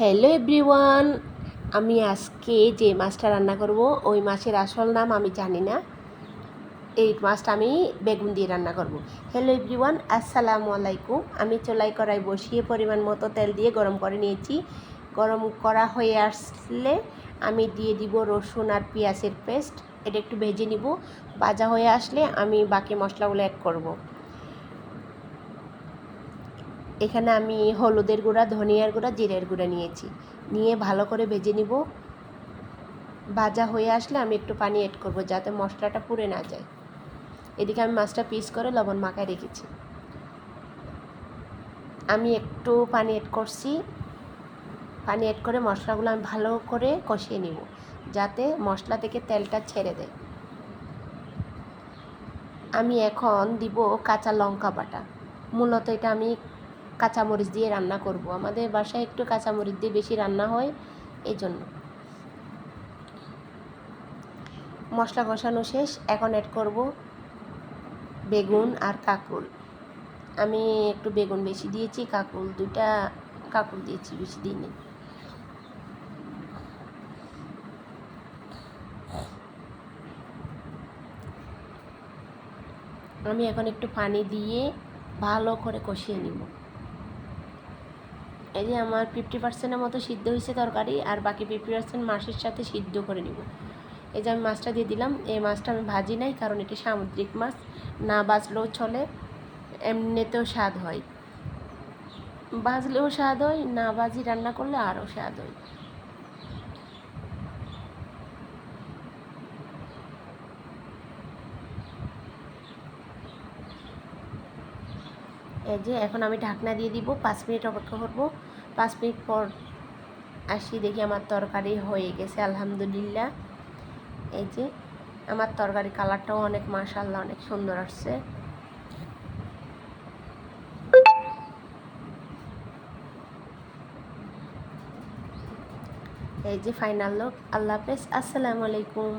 Hello everyone, আমি আজকে যে মাছটা রান্না করব, ওই মাছের আসল নাম আমি জানি না। এই মাছটা আমি বেগুন দিয়ে রান্না করব। হ্যালো এভরিওয়ান, আসসালামু আলাইকুম। আমি চোলাই কড়াই বসিয়ে পরিমাণ মতো তেল দিয়ে গরম করে নিয়েছি। গরম করা হয়ে আসলে আমি দিয়ে দিব রসুন আর পেঁয়াজের পেস্ট। এটা একটু ভেজে নিব। ভাজা হয়ে আসলে আমি বাকি মশলাগুলো অ্যাড করব। এখানে আমি হলুদের গুঁড়া, ধনিয়ার গুঁড়া, জিরের গুঁড়া নিয়েছি। নিয়ে ভালো করে ভেজে নিব। ভাজা হয়ে আসলে আমি একটু পানি অ্যাড করব যাতে মশলাটা পুড়ে না যায়। এদিকে আমি মাছটা পিস করে লবণ মাখায় রেখেছি। আমি একটু পানি অ্যাড করছি। পানি অ্যাড করে মশলাগুলো আমি ভালো করে কষিয়ে নিব যাতে মশলা থেকে তেলটা ছেড়ে দেয়। আমি এখন দিব কাঁচা লঙ্কা বাটা। মূলত এটা আমি কাঁচামরিচ দিয়ে রান্না করব। আমাদের বাসায় একটু কাঁচামরিচ দিয়ে বেশি রান্না হয় এই জন্য মশলা কষানো শেষ। এখন অ্যাড করব বেগুন আর কাকুল আমি একটু বেগুন বেশি দিয়েছি কাকুল দুটা কাকুল দিয়েছি, বেশি দিইনি। আমি এখন একটু পানি দিয়ে ভালো করে কষিয়ে নিব। এই যে আমার ফিফটি পার্সেন্টের মতো সিদ্ধ হয়েছে তরকারি, আর বাকি ফিফটি পার্সেন্ট মাছের সাথে সিদ্ধ করে নিব। এই যে আমি মাছটা দিয়ে দিলাম, এই মাছটা আমি ভাজি নাই, কারণ এটি সামুদ্রিক মাছ, না বাজলেও চলে, এমনিতেও স্বাদ হয়। বাজলেও স্বাদ হয়, না বাজি রান্না করলে আরও স্বাদ হয়। যে এখন আমি ঢাকনা দিয়ে দিব, পাঁচ মিনিট অপেক্ষা করব। পাঁচ মিনিট পর আসি দেখি আমার তরকারি হয়ে গেছে, আলহামদুলিল্লাহ। এই যে আমার তরকারি কালারটাও অনেক মাশাল্লাহ অনেক সুন্দর আসছে। এই যে ফাইনাল লোক আল্লাহ হাফেজ, আসসালামু আলাইকুম।